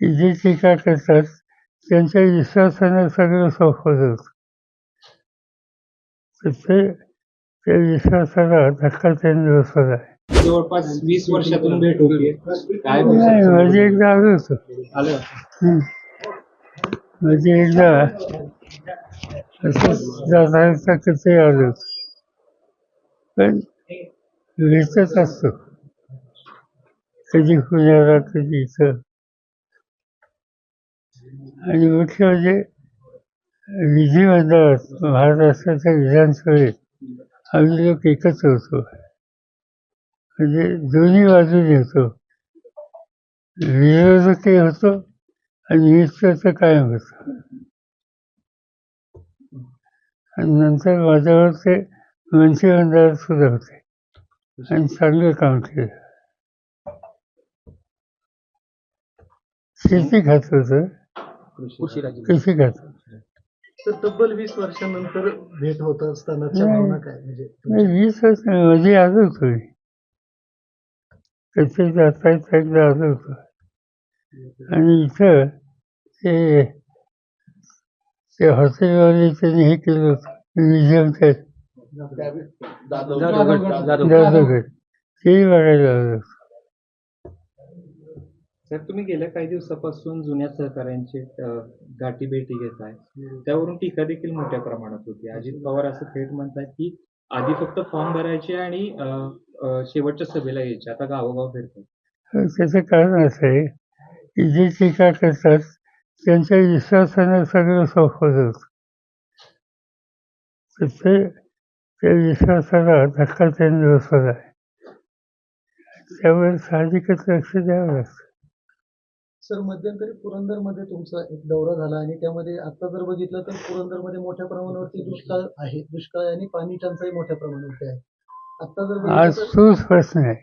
जे टीका करतात त्यांच्या विश्वासानं सगळं सोपं होतं तर ते त्या विश्वासाला धक्का त्यांनी बसवला आहे. जवळपास वीस वर्षातून भेट होती. काय नाही म्हणजे एकदा आलो होतो. आलं. म्हणजे एकदा असंच जाता कधी आलो होतो. पण भेटत असतो. कधी पुण्याला कधी इथं. आणि मुख्य म्हणजे विधिमंडळात महाराष्ट्राच्या म्हणजे विधानसभेत आम्ही लोक एकत्र होतो. म्हणजे दोन्ही बाजूने होतो. विरोधकही होतो आणि मित्र तर कायम होतो. आणि नंतर माझ्यावर ते मंत्रिमंडळात सुद्धा होते. आणि चांगलं काम केलं. शेती खात होतं. कृषी कृषी खात. होतं. तर तब्बल वीस वर्षानंतर भेट होत असतानाच्या नाही. भावना काय? म्हणजे नाही वीस वर्षमध्ये आलो होतो. मी एकदा आलो होतो. आणि इथं ते ते हॉटेलवाले त्यांनी हे केलं होतं. म्युझियम ते बघायला आलो होतो. साहेब तुम्ही गेल्या काही दिवसापासून जुन्या सहकाऱ्यांचे गाठी भेटी घेत आहे. त्यावरून टीका देखील मोठ्या प्रमाणात होती. अजित पवार असं थेट म्हणतात की आधी फक्त फॉर्म भरायचे आणि शेवटच्या सभेला यायचे. आता गावोगाव फिरतात त्याचं कारण असं आहे की जे टीका करतात त्यांच्या विश्वासानं सगळं सोपं ते त्या विश्वासाला धक्का त्यांनी बसवला आहे. त्यावर साहजिकच लक्ष द्यावं लागतं. सर मध्यंतरी पुरंदरमध्ये तुमचा एक दौरा झाला आणि त्यामध्ये आता जर बघितलं तर पुरंदरमध्ये मोठ्या प्रमाणावरती दुष्काळ आहे. दुष्काळ आणि पाणी टंचाई मोठ्या प्रमाणावरती आहे. आता जर आज बघितलं तर तोच प्रश्न आहे.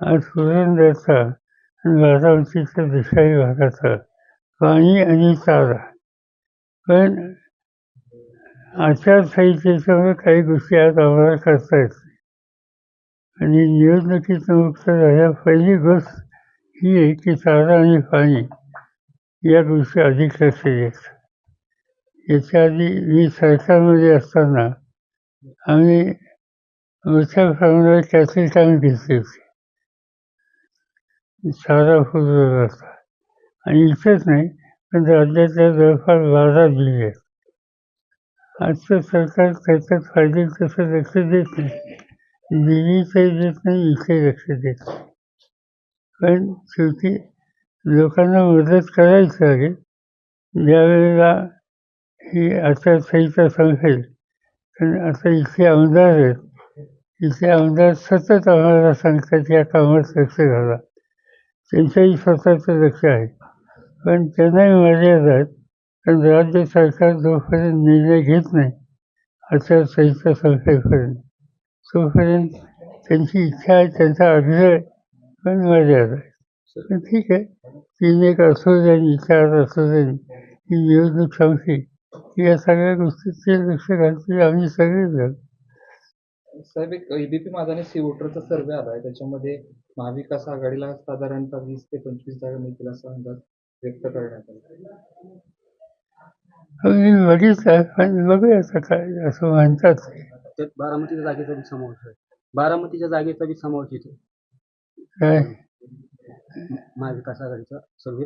आज पुरंदरचा आणि बारामतीच्या दुष्काळी भागाचा पाणी आणि चारा. पण आचारसंहितेच्यामुळे काही गोष्टी आज आम्हाला करता येत नाही. आणि निवडणुकीत मुक्त झाल्या पहिली गोष्ट ही आहे की चारा आणि पाणी या गोष्टी अधिक लक्ष देत याच्या आधी मी सरकारमध्ये असताना आम्ही मोठ्या प्रमाणावर त्याचे काम घेतले होते. सारा फुललेला होता आणि इथंच नाही पण राज्यातल्या जवळपास बारा जिल्हे आहेत. आजचं सरकार त्याच्यात फायदे तसं लक्ष देत नाही दिल्लीचंही देत नाही इथे लक्ष देत नाही. पण शेवटी लोकांना मदत करायची आहे. ज्यावेळेला ही आचारसंहिता संपेल पण आता इथे आमदार आहेत. इथे आमदार सतत आम्हाला सांगतात या कामात लक्ष घाला. त्यांचंही स्वतःचं लक्ष आहे. पण त्यांनाही मर्यादा आहेत. पण राज्य सरकार जोपर्यंत निर्णय घेत नाही आचारसंहिता संपेपर्यंत तोपर्यंत त्यांची इच्छा आहे त्यांचा आग्रह पण मर्यादा आहे. पण ठीक आहे. तीन एक असू द्या चार असू द्या ही निवडणूक संपली की या सगळ्या गोष्टीचे लक्ष घालतील आम्ही सगळेच घालू साहेब एक एबीपी माझाने सी वोटरचा सर्वे आलाय. त्याच्यामध्ये महाविकास आघाडीला साधारणतः वीस ते पंचवीस जागा मिळतील असा अंदाज व्यक्त करण्यात आला. मी बघितलं पण बघूया आता काय असं म्हणतात. त्यात बारामतीच्या जागेचा बी समावेश आहे. बारामतीच्या जागेचा बी समावेश येतो काय? महाविकास आघाडीचा सर्वे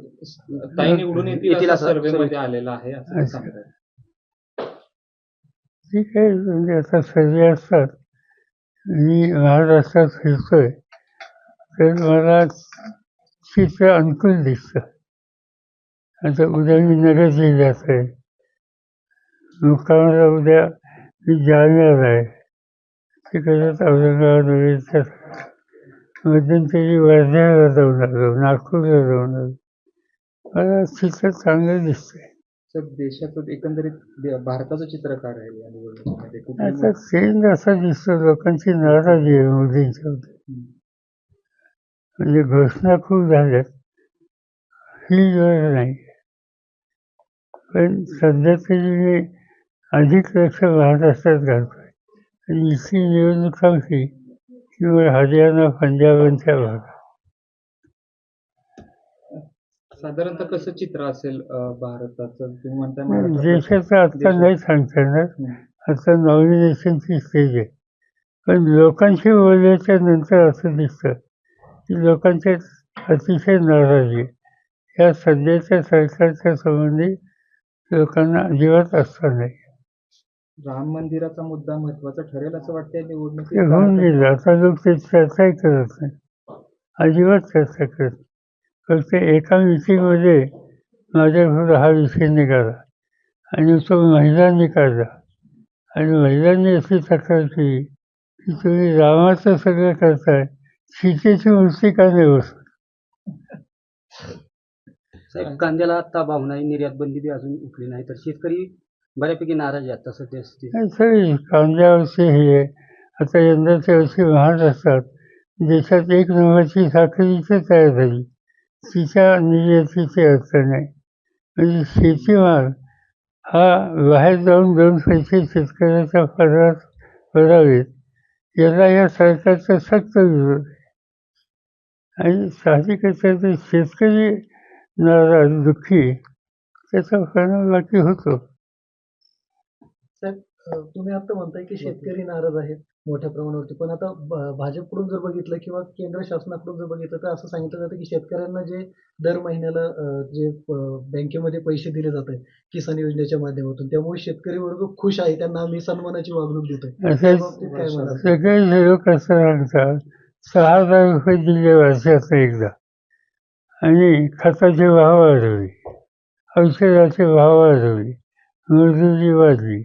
ताई निवडून येतील येतील असा असा सर्वे सर्वे. मध्ये आलेला आहे असं ते अच्छा. सांगतायत ठीक आहे म्हणजे आता सर्वे असतात. मी महाराष्ट्रात फिरतोय तर मला चित्र अनुकूल दिसतं. आता उद्या मी नगर जिल्ह्यात आहे मुक्कामाला उद्या मी जालन्याला आहे तिकडे औरंगाबाद वगैरे मध्यंतरी वर्ध्याला जाऊन आलो नागपूरला जाऊन आलो मला चित्र चांगलं दिसतंय. सर देशाचं एकंदरीत दे- भारताचं चित्र काय राहील या निवडणुकीमध्ये? असा दिसतो लोकांची नाराजी आहे मोदींच्यावर म्हणजे घोषणा खूप झाल्यात. ही गरज नाही. पण सध्या तरी मी अधिक लक्ष महाराष्ट्रात घालतोय. आणि इथली निवडणूक संपली. किंवा हरियाणा पंजाबांच्या भागात. साधारणतः कसं चित्र असेल भारताचं? तुम्ही देशाचं आता नाही सांगता येणार. आता नॉमिनेशनची स्टेज आहे. पण लोकांशी बोलल्याच्या नंतर असं दिसतं की लोकांच्यात अतिशय नाराजी. या सध्याच्या सरकारच्या संबंधी लोकांना अजिबात असता नाही. राम मंदिराचा मुद्दा महत्त्वाचा ठरेल असं वाटतंय ते निवडणुकीत होऊन गेलं आता लोक ते चर्चाही करत नाही अजिबात चर्चा करत नाही. फक्त एका मिटिंगमध्ये माझ्याबरोबर हा विषय निघाला. आणि तो महिलांनी काढला. आणि महिलांनी अशी तक्रार केली की तुम्ही रामाचं सगळं करताय सीतेची मूर्ती का नाही बसत साहेब कांद्याला आता भाव नाही निर्यात बंदी बी अजून उठली नाही. तर शेतकरी बऱ्यापैकी नाराज आहेत तसं ते स्थिती. नाही सगळी कांद्यावरची हे आहे आता यंदाच्या वर्षी महाग असतात. देशात एक नंबरची साखरीची तयार झाली. तिच्या निर्यातीची अडचण आहे. म्हणजे शेतीमाल हा बाहेर जाऊन दोन पैसे शेतकऱ्याच्या फरात पडावेत याला या सरकारचा सक्त विरोध. आहे आणि साहजिकच शेतकरी नाराज दुःखी त्याचा परिणाम बाकी होतो. साहेब तुम्ही आता म्हणताय की शेतकरी नाराज आहेत मोठ्या प्रमाणावरती. पण आता भाजपकडून जर बघितलं किंवा केंद्र शासनाकडून जर बघितलं तर असं सांगितलं जातं की शेतकऱ्यांना जे दर महिन्याला जे बँकेमध्ये पैसे दिले जात आहेत किसान योजनेच्या माध्यमातून त्यामुळे शेतकरी वर्ग खुश आहे त्यांना आम्ही सन्मानाची वागणूक देतोय. सहा हजार रुपये दिले वर्षाचं एकदा. आणि खताचे भाव वाढवले औषधाचे भाव वाढवले मजुरी वाढली.